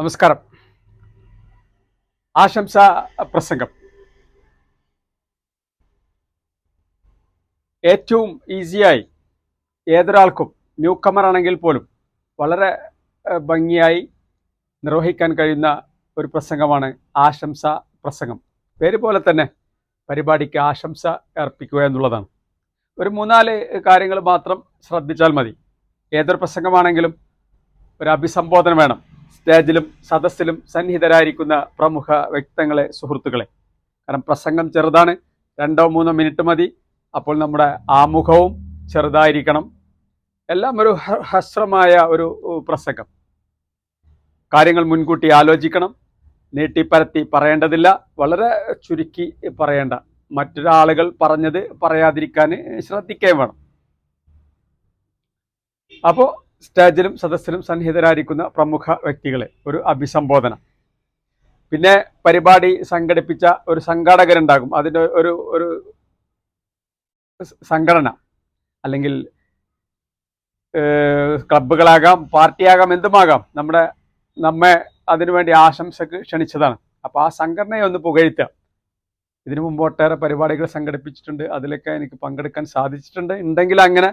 നമസ്കാരം. ആശംസ പ്രസംഗം. ഏറ്റവും ഈസിയായി ഏതൊരാൾക്കും ന്യൂ കമർ ആണെങ്കിൽ പോലും വളരെ ഭംഗിയായി നിർവഹിക്കാൻ കഴിയുന്ന ഒരു പ്രസംഗമാണ് ആശംസ പ്രസംഗം. പേര് പോലെ തന്നെ പരിപാടിക്ക് ആശംസ അർപ്പിക്കുക എന്നുള്ളതാണ്. ഒരു മൂന്നാൽ കാര്യങ്ങൾ മാത്രം ശ്രദ്ധിച്ചാൽ മതി. ഏതൊരു പ്രസംഗമാണെങ്കിലും ഒരു അഭിസംബോധന വേണം. സ്റ്റേജിലും സദസ്സിലും സന്നിഹിതരായിരിക്കുന്ന പ്രമുഖ വ്യക്തങ്ങളെ സുഹൃത്തുക്കളെ. കാരണം പ്രസംഗം ചെറുതാണ് രണ്ടോ മൂന്നോ മിനിറ്റ് മതി. അപ്പോൾ നമ്മുടെ ആമുഖവും ചെറുതായിരിക്കണം. എല്ലാം ഒരു ഹസ്രമായ ഒരു പ്രസംഗം. കാര്യങ്ങൾ മുൻകൂട്ടി ആലോചിക്കണം. നീട്ടിപ്പരത്തി പറയേണ്ടതില്ല. വളരെ ചുരുക്കി പറയേണ്ട. മറ്റൊരാളുകൾ പറഞ്ഞത് പറയാതിരിക്കാൻ ശ്രദ്ധിക്കുകയും വേണം. അപ്പോൾ സ്റ്റേജിലും സദസ്സിലും സന്നിഹിതരായിരിക്കുന്ന പ്രമുഖ വ്യക്തികളെ ഒരു അഭിസംബോധന. പിന്നെ പരിപാടി സംഘടിപ്പിച്ച ഒരു സംഘാടകരുണ്ടാകും. അതിന്റെ ഒരു ഒരു സംഘടന. അല്ലെങ്കിൽ ക്ലബുകളാകാം പാർട്ടിയാകാം എന്തുമാകാം. നമ്മുടെ നമ്മെ അതിനുവേണ്ടി ആശംസക്ക് ക്ഷണിച്ചതാണ്. അപ്പോൾ ആ സംഘടനയെ ഒന്ന് പുകഴ്ത്തുക. ഇതിനു മുമ്പ് ഒട്ടേറെ പരിപാടികൾ സംഘടിപ്പിച്ചിട്ടുണ്ട്. അതിലൊക്കെ എനിക്ക് പങ്കെടുക്കാൻ സാധിച്ചിട്ടുണ്ട്. ഉണ്ടെങ്കിൽ അങ്ങനെ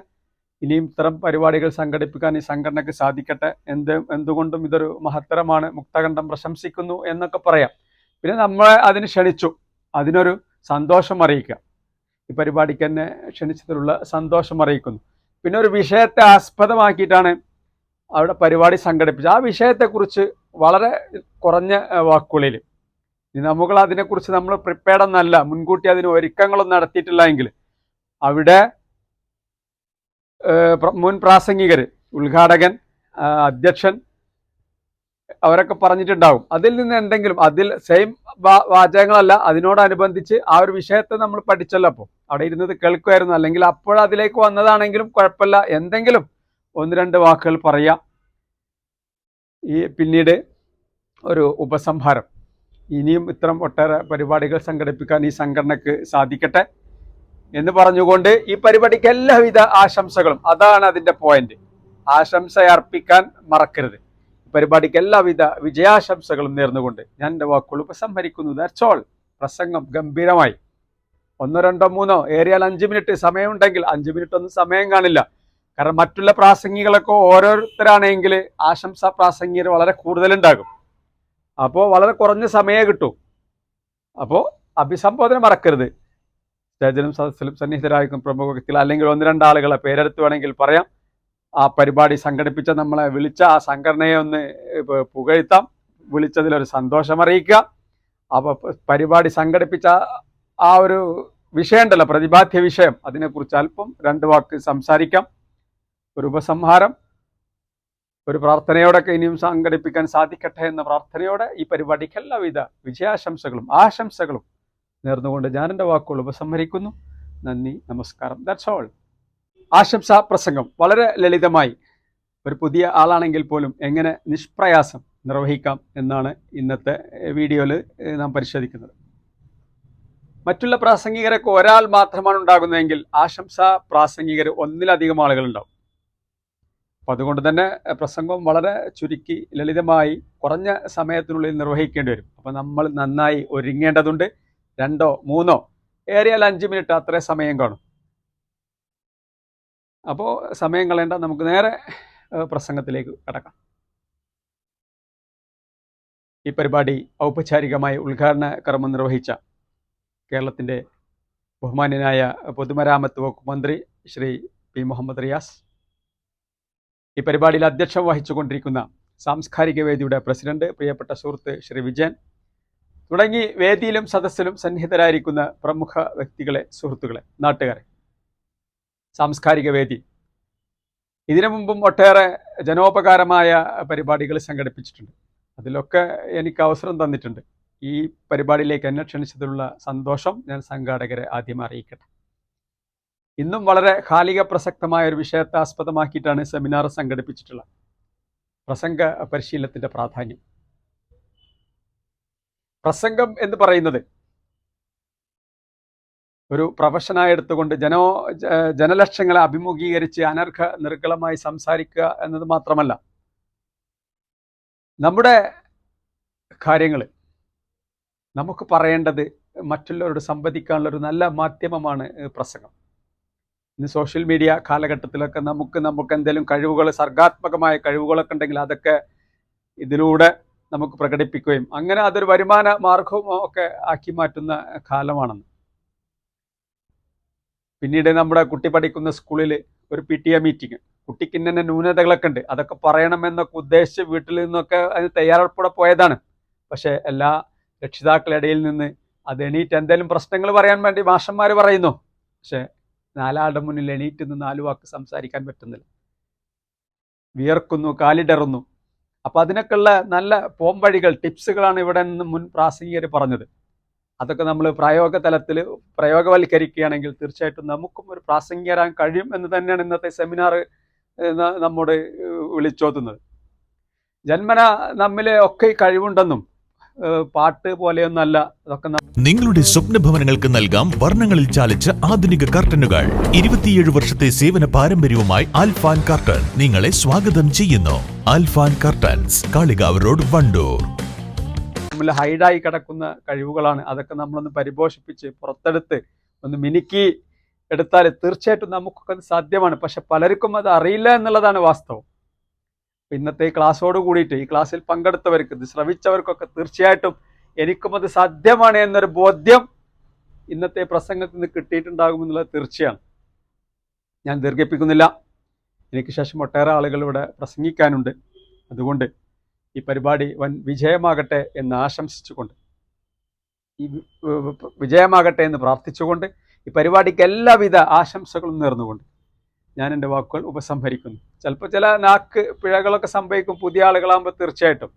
ഇനിയും ഇത്തരം പരിപാടികൾ സംഘടിപ്പിക്കാൻ ഈ സംഘടനയ്ക്ക് സാധിക്കട്ടെ. എന്ത് എന്തുകൊണ്ടും ഇതൊരു മഹത്തരമാണ്. മുക്തകണ്ഠം പ്രശംസിക്കുന്നു എന്നൊക്കെ പറയാം. പിന്നെ നമ്മളെ അതിന് ക്ഷണിച്ചു. അതിനൊരു സന്തോഷം അറിയിക്കുക. ഈ പരിപാടിക്ക് തന്നെ ക്ഷണിച്ചതിലുള്ള സന്തോഷം അറിയിക്കുന്നു. പിന്നെ ഒരു വിഷയത്തെ ആസ്പദമാക്കിയിട്ടാണ് അവിടെ പരിപാടി സംഘടിപ്പിച്ചത്. ആ വിഷയത്തെക്കുറിച്ച് വളരെ കുറഞ്ഞ വാക്കുകളിൽ. ഇനി നമ്മൾ അതിനെക്കുറിച്ച് നമ്മൾ പ്രിപ്പയർഡ് ഒന്നല്ല മുൻകൂട്ടി അതിന് ഒരുക്കങ്ങളൊന്നും നടത്തിയിട്ടില്ല എങ്കിൽ അവിടെ മുൻ പ്രാസംഗികർ ഉദ്ഘാടകൻ അധ്യക്ഷൻ അവരൊക്കെ പറഞ്ഞിട്ടുണ്ടാവും. അതിൽ നിന്ന് എന്തെങ്കിലും അതിൽ സെയിം വാചകങ്ങളല്ല അതിനോടനുബന്ധിച്ച് ആ ഒരു വിഷയത്തെ നമ്മൾ പഠിച്ചല്ലോ അപ്പോൾ അവിടെ ഇരുന്നത് കേൾക്കുമായിരുന്നു. അല്ലെങ്കിൽ അപ്പോൾ അതിലേക്ക് വന്നതാണെങ്കിലും കുഴപ്പമില്ല. എന്തെങ്കിലും ഒന്ന് രണ്ട് വാക്കുകൾ പറയാം. ഈ പിന്നീട് ഒരു ഉപസംഹാരം. ഇനിയും ഇത്തരം ഒട്ടേറെ പരിപാടികൾ സംഘടിപ്പിക്കാൻ ഈ സംഘടനക്ക് സാധിക്കട്ടെ. എന്ന് പറഞ്ഞുകൊണ്ട് ഈ പരിപാടിക്ക് എല്ലാവിധ ആശംസകളും. അതാണ് അതിന്റെ പോയിന്റ് ആശംസ അർപ്പിക്കാൻ മറക്കരുത്. പരിപാടിക്ക് എല്ലാവിധ വിജയാശംസകളും നേർന്നുകൊണ്ട് ഞാൻ എന്റെ വാക്കുകൾ ഉപസംഹരിക്കുന്നു. ഓൾ പ്രസംഗം ഗംഭീരമായി. ഒന്നോ രണ്ടോ മൂന്നോ ഏറിയാൽ അഞ്ച് മിനിറ്റ് സമയമുണ്ടെങ്കിൽ അഞ്ച് മിനിറ്റ് ഒന്നും സമയം കാണില്ല. കാരണം മറ്റുള്ള പ്രാസംഗികളൊക്കെ ഓരോരുത്തരാണെങ്കിൽ ആശംസ പ്രാസംഗികർ വളരെ കൂടുതലുണ്ടാകും. അപ്പോൾ വളരെ കുറഞ്ഞ സമയമേ കിട്ടൂ. അപ്പോൾ അഭിസംബോധന മറക്കരുത്. സ്റ്റേജിലും സദസ്സിലും സന്നിഹിതരായിരിക്കും പ്രമുഖ വ്യക്തികൾ അല്ലെങ്കിൽ ഒന്ന് രണ്ടാളുകളെ പേരെടുത്ത് വേണമെങ്കിൽ പറയാം. ആ പരിപാടി സംഘടിപ്പിച്ച നമ്മളെ വിളിച്ച ആ സംഘടനയെ ഒന്ന് പുകഴ്ത്താം. വിളിച്ചതിലൊരു സന്തോഷം അറിയിക്കുക. അപ്പോൾ പരിപാടി സംഘടിപ്പിച്ച ആ ഒരു വിഷയമുണ്ടല്ലോ പ്രതിപാദ്യ വിഷയം. അതിനെക്കുറിച്ച് അല്പം രണ്ട് വാക്ക് സംസാരിക്കാം. ഒരു ഉപസംഹാരം. ഒരു പ്രാർത്ഥനയോടൊക്കെ ഇനിയും സംഘടിപ്പിക്കാൻ സാധിക്കട്ടെ എന്ന പ്രാർത്ഥനയോടെ ഈ പരിപാടിക്ക് എല്ലാവിധ വിജയാശംസകളും ആശംസകളും നേർന്നുകൊണ്ട് ഞാൻ എന്റെ വാക്കുകൾ ഉപസംഹരിക്കുന്നു. നന്ദി നമസ്കാരം. ദാറ്റ്സ് ഓൾ ആശംസ പ്രസംഗം. വളരെ ലളിതമായി. ഒരു പുതിയ ആളാണെങ്കിൽ പോലും എങ്ങനെ നിഷ്പ്രയാസം നിർവഹിക്കാം എന്നാണ് ഇന്നത്തെ വീഡിയോയിൽ നാം പരിശോധിക്കുന്നത്. മറ്റുള്ള പ്രാസംഗികരൊക്കെ ഒരാൾ മാത്രമാണ് ഉണ്ടാകുന്നതെങ്കിൽ ആശംസ പ്രാസംഗികർ ഒന്നിലധികം ആളുകൾ ഉണ്ടാവും അപ്പം അതുകൊണ്ട് തന്നെ പ്രസംഗം വളരെ ചുരുക്കി ലളിതമായി കുറഞ്ഞ സമയത്തിനുള്ളിൽ നിർവഹിക്കേണ്ടി വരും. അപ്പം നമ്മൾ നന്നായി ഒരുങ്ങേണ്ടതുണ്ട്. രണ്ടോ മൂന്നോ? ഏറിയാൽ അഞ്ച് മിനിറ്റ് അത്രേ സമയം കാണും. അപ്പോൾ സമയം കളയേണ്ട നമുക്ക് നേരെ പ്രസംഗത്തിലേക്ക് കടക്കാം. ഈ പരിപാടി ഔപചാരികമായി ഉദ്ഘാടന കർമ്മം നിർവഹിച്ച കേരളത്തിന്റെ ബഹുമാന്യനായ പൊതുമരാമത്ത് വകുപ്പ് മന്ത്രി ശ്രീ പി. മുഹമ്മദ് റിയാസ് ഈ പരിപാടിയിൽ അധ്യക്ഷം വഹിച്ചുകൊണ്ടിരിക്കുന്ന സാംസ്കാരിക വേദിയുടെ പ്രസിഡന്റ് പ്രിയപ്പെട്ട സുഹൃത്ത് ശ്രീ വിജയൻ തുടങ്ങി വേദിയിലും സദസ്സിലും സന്നിഹിതരായിരിക്കുന്ന പ്രമുഖ വ്യക്തികളെ സുഹൃത്തുക്കളെ നാട്ടുകാരെ. സാംസ്കാരിക വേദി. ഇതിനു മുമ്പും ഒട്ടേറെ ജനോപകാരമായ പരിപാടികൾ സംഘടിപ്പിച്ചിട്ടുണ്ട്. അതിലൊക്കെ എനിക്ക് അവസരം തന്നിട്ടുണ്ട്. ഈ പരിപാടിയിലേക്ക് എന്നെ ക്ഷണിച്ചതിലുള്ള സന്തോഷം ഞാൻ സംഘാടകരെ ആദ്യം അറിയിക്കട്ടെ. ഇന്നും വളരെ കാലിക പ്രസക്തമായ ഒരു വിഷയത്തെ ആസ്പദമാക്കിയിട്ടാണ് സെമിനാർ സംഘടിപ്പിച്ചിട്ടുള്ളത്. പ്രസംഗ പരിശീലനത്തിന്റെ പ്രാധാന്യം. പ്രസംഗം എന്ന് പറയുന്നത്. ഒരു പ്രൊഫഷനായി എടുത്തുകൊണ്ട് ജനോ ജനലക്ഷ്യങ്ങളെ അഭിമുഖീകരിച്ച് അനർഘ നിർഗളമായി സംസാരിക്കുക എന്നത് മാത്രമല്ല. നമ്മുടെ കാര്യങ്ങൾ നമുക്ക് പറയേണ്ടത് മറ്റുള്ളവരോട് സംവദിക്കാനുള്ള ഒരു നല്ല മാധ്യമമാണ് പ്രസംഗം. ഇന്ന് സോഷ്യൽ മീഡിയ കാലഘട്ടത്തിലൊക്കെ നമുക്ക് നമുക്ക് എന്തെങ്കിലും കഴിവുകൾ സർഗാത്മകമായ കഴിവുകളൊക്കെ ഉണ്ടെങ്കിൽ അതൊക്കെ ഇതിലൂടെ നമുക്ക് പ്രകടിപ്പിക്കുകയും അങ്ങനെ അതൊരു വരുമാന മാർഗവും ഒക്കെ ആക്കി മാറ്റുന്ന കാലമാണെന്ന്. പിന്നീട് നമ്മുടെ കുട്ടി പഠിക്കുന്ന സ്കൂളിൽ ഒരു പി ടി എ മീറ്റിംഗ് കുട്ടിക്ക് ഇന്നെ ന്യൂനതകളൊക്കെ ഉണ്ട്. അതൊക്കെ പറയണമെന്നൊക്കെ ഉദ്ദേശിച്ച് വീട്ടിൽ നിന്നൊക്കെ അതിന് തയ്യാറെടുപ്പോടെ പോയതാണ്. പക്ഷേ എല്ലാ രക്ഷിതാക്കളുടെ ഇടയിൽ നിന്ന് അത് എണീറ്റ് എന്തെങ്കിലും പ്രശ്നങ്ങൾ പറയാൻ വേണ്ടി മാഷന്മാർ പറയുന്നു. പക്ഷേ നാലാളുടെ മുന്നിൽ എണീറ്റ് നിന്ന് നാലു വാക്ക് സംസാരിക്കാൻ പറ്റുന്നില്ല. വിയർക്കുന്നു കാലിടറുന്നു. അപ്പൊ അതിനൊക്കെയുള്ള നല്ല പോംവഴികൾ ടിപ്സുകളാണ് ഇവിടെ നിന്ന് മുൻ പ്രാസംഗികർ പറഞ്ഞത്. അതൊക്കെ നമ്മൾ പ്രായോഗ തലത്തിൽ പ്രയോഗവൽക്കരിക്കുകയാണെങ്കിൽ തീർച്ചയായിട്ടും നമുക്കും ഒരു പ്രാസംഗികരാൻ കഴിയും എന്ന് തന്നെയാണ് ഇന്നത്തെ സെമിനാർ നമ്മോട് വിളിച്ചോതുന്നത്. ജന്മന നമ്മിലെ ഒക്കെ കഴിവുണ്ടെന്നും പാട്ട് പോലെയൊന്നല്ല. അതൊക്കെ നിങ്ങളുടെ സ്വപ്ന ഭവനങ്ങൾക്ക് നൽകാം വർണങ്ങളിൽ ചാലിച്ച ആധുനിക കർട്ടനുകൾ. ഇരുപത്തിയേഴ് വർഷത്തെ സേവന പാരമ്പര്യവുമായി അൽഫാൻ കർട്ടൻ നിങ്ങളെ സ്വാഗതം ചെയ്യുന്നു. Alfan curtains Kalikavu road Wandoor. നമ്മൾ ഹൈഡായി കിടക്കുന്ന കഴിവുകളാണ്. അതൊക്കെ നമ്മളൊന്ന് പരിപോഷിപ്പിച്ച് പുറത്തെടുത്ത് ഒന്ന് മിനുക്കി എടുത്താൽ തീർച്ചയായിട്ടും നമുക്കൊക്കെ സാധ്യമാണ്. പക്ഷെ പലർക്കും അത് അറിയില്ല എന്നുള്ളതാണ് വാസ്തവം. ഇന്നത്തെ ക്ലാസ്സോട് കൂടിയിട്ട് ഈ ക്ലാസ്സിൽ പങ്കെടുത്തവർക്ക് ഇത് ശ്രവിച്ചവർക്കൊക്കെ തീർച്ചയായിട്ടും എനിക്കും അത് സാധ്യമാണ് എന്നൊരു ബോധ്യം ഇന്നത്തെ പ്രസംഗത്തിൽ നിന്ന് കിട്ടിയിട്ടുണ്ടാകുമെന്നുള്ളത് തീർച്ചയാണ്. ഞാൻ ദീർഘിപ്പിക്കുന്നില്ല. എനിക്ക് ശേഷം ഒട്ടേറെ ആളുകൾ ഇവിടെ പ്രസംഗിക്കാനുണ്ട്. അതുകൊണ്ട് ഈ പരിപാടി വൻ വിജയമാകട്ടെ എന്ന് ആശംസിച്ചുകൊണ്ട് ഈ വിജയമാകട്ടെ എന്ന് പ്രാർത്ഥിച്ചുകൊണ്ട് ഈ പരിപാടിക്ക് എല്ലാവിധ ആശംസകളും നേർന്നുകൊണ്ട് ഞാൻ എന്റെ വാക്കുകൾ ഉപസംഹരിക്കുന്നു. ചിലപ്പോൾ ചില നാക്ക് പിഴകളൊക്കെ സംഭവിക്കും പുതിയ ആളുകളാകുമ്പോൾ തീർച്ചയായിട്ടും.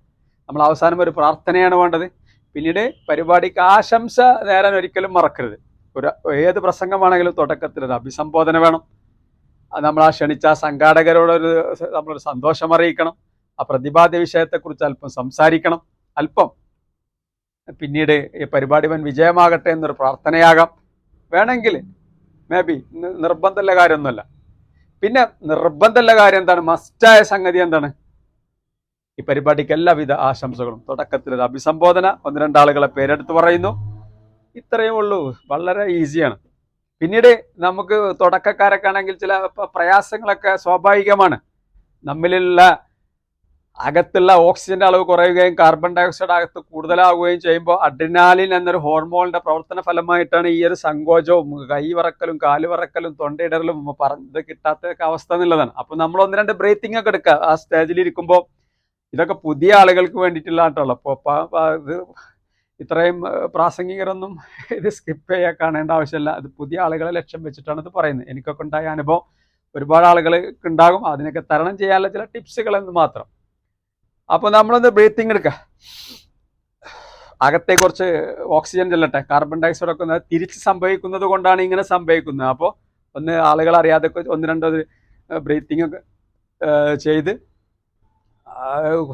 നമ്മൾ അവസാനം ഒരു പ്രാർത്ഥനയാണ് വേണ്ടത്. പിന്നീട് പരിപാടിക്ക് ആശംസ നേരാൻ ഒരിക്കലും മറക്കരുത്. ഒരു ഏത് പ്രസംഗമാണെങ്കിലും തുടക്കത്തിൽ ഒരു അഭിസംബോധന വേണം. അത് നമ്മൾ ആ ക്ഷണിച്ച ആ സംഘാടകരോടൊരു നമ്മളൊരു സന്തോഷം അറിയിക്കണം. ആ പ്രതിപാദ്യ വിഷയത്തെക്കുറിച്ച് അല്പം സംസാരിക്കണം. അല്പം പിന്നീട് ഈ പരിപാടി വൻ വിജയമാകട്ടെ എന്നൊരു പ്രാർത്ഥനയാകാം. വേണമെങ്കിൽ മേ ബി നിർബന്ധമുള്ള കാര്യമൊന്നുമല്ല. പിന്നെ നിർബന്ധമുള്ള കാര്യം എന്താണ്? മസ്റ്റായ സംഗതി എന്താണ്? ഈ പരിപാടിക്ക് എല്ലാവിധ ആശംസകളും തുടക്കത്തിൽ ഒരു അഭിസംബോധന ഒന്ന് രണ്ടാളുകളെ പേരെടുത്ത് പറയുന്നു. ഇത്രയേ ഉള്ളൂ. വളരെ ഈസിയാണ്. പിന്നീട് നമുക്ക് തുടക്കക്കാരൊക്കെ ആണെങ്കിൽ ചില പ്രയാസങ്ങളൊക്കെ സ്വാഭാവികമാണ്. നമ്മിലുള്ള അകത്തുള്ള ഓക്സിജന്റെ അളവ് കുറയുകയും കാർബൺ ഡയോക്സൈഡ് അകത്ത് കൂടുതലാവുകയും ചെയ്യുമ്പോൾ അഡ്രിനാലിൻ എന്നൊരു ഹോർമോണിന്റെ പ്രവർത്തന ഫലമായിട്ടാണ് ഈ ഒരു സങ്കോചവും കൈ വിറക്കലും കാൽ വിറക്കലും തൊണ്ടയിടറലും പറഞ്ഞത് കിട്ടാത്ത അവസ്ഥ എന്നുള്ളതാണ്. അപ്പൊ നമ്മൾ ഒന്ന് രണ്ട് ബ്രീത്തിങ് ഒക്കെ എടുക്കുക. ആ സ്റ്റേജിൽ ഇരിക്കുമ്പോൾ ഇതൊക്കെ പുതിയ ആളുകൾക്ക് വേണ്ടിയിട്ടുള്ള ആട്ടുള്ളൂ ഇത് ഇത്രയും പ്രാസംഗികരൊന്നും ഇത് സ്കിപ്പ് ചെയ്യാൻ കാണേണ്ട ആവശ്യമില്ല. അത് പുതിയ ആളുകളെ ലക്ഷ്യം വെച്ചിട്ടാണ് ഇത് പറയുന്നത്. എനിക്കൊക്കെ ഉണ്ടായ അനുഭവം ഒരുപാട് ആളുകൾക്ക് ഉണ്ടാകും. അതിനൊക്കെ തരണം ചെയ്യാനുള്ള ചില ടിപ്സുകൾ എന്ന് മാത്രം. അപ്പോൾ നമ്മളൊന്ന് ബ്രീത്തിങ് എടുക്കുക അകത്തെ കുറച്ച് ഓക്സിജൻ ചെല്ലട്ടെ. കാർബൺ ഡയോക്സൈഡ് ഒക്കെ തിരിച്ച് സംഭവിക്കുന്നത് കൊണ്ടാണ് ഇങ്ങനെ സംഭവിക്കുന്നത്. അപ്പോൾ ഒന്ന് ആളുകൾ അറിയാതെ ഒന്ന് രണ്ടോ ബ്രീത്തിങ് ഒക്കെ ചെയ്ത്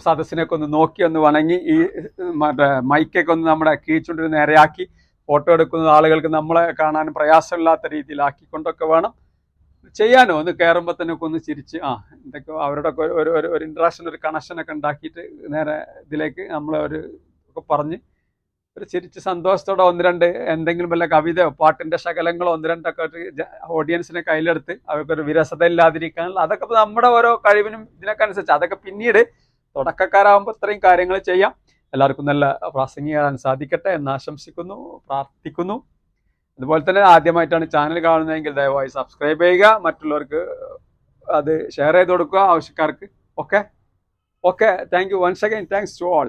സദസ്സിനൊക്കെ ഒന്ന് നോക്കി ഒന്ന് വണങ്ങി ഈ മറ്റേ മൈക്കൊക്കെ ഒന്ന് നമ്മുടെ കീഴ്ച്ചുണ്ടിരുന്ന് നേരെയാക്കി ഫോട്ടോ എടുക്കുന്ന ആളുകൾക്ക് നമ്മളെ കാണാൻ പ്രയാസമില്ലാത്ത രീതിയിലാക്കിക്കൊണ്ടൊക്കെ വേണം. ചെയ്യാനോ? ഒന്ന് കയറുമ്പോൾ തന്നെ ഒക്കെ ഒന്ന് ചിരിച്ച് ആ എന്തൊക്കെ അവരുടെ ഒക്കെ ഒരു ഒരു ഒരു ഇൻട്രാക്ഷൻ ഒരു കണക്ഷൻ ഒക്കെ ഉണ്ടാക്കിയിട്ട് നേരെ ഇതിലേക്ക് നമ്മൾ ഒരു ഒക്കെ പറഞ്ഞ് ഒരു ചിരിച്ച് സന്തോഷത്തോടെ ഒന്ന് രണ്ട് എന്തെങ്കിലും വല്ല കവിതയോ പാട്ടിന്റെ ശകലങ്ങളോ ഒന്ന് രണ്ടൊക്കെ ഓഡിയൻസിനെ കയ്യിലെടുത്ത് അവർക്കൊരു വിരസത ഇല്ലാതിരിക്കാനുള്ള അതൊക്കെ നമ്മുടെ ഓരോ കഴിവിനും ഇതിനൊക്കെ അനുസരിച്ച്. അതൊക്കെ പിന്നീട് തുടക്കക്കാരാകുമ്പോൾ ഇത്രയും കാര്യങ്ങൾ ചെയ്യാം. എല്ലാവർക്കും നല്ല പ്രാസംഗികാൻ സാധിക്കട്ടെ എന്ന് ആശംസിക്കുന്നു പ്രാർത്ഥിക്കുന്നു. അതുപോലെ തന്നെ ആദ്യമായിട്ടാണ് ചാനൽ കാണുന്നതെങ്കിൽ ദയവായി സബ്സ്ക്രൈബ് ചെയ്യുക. മറ്റുള്ളവർക്ക് അത് ഷെയർ ചെയ്ത് കൊടുക്കുക ആവശ്യക്കാർക്ക്. Okay okay thank you once again thanks to all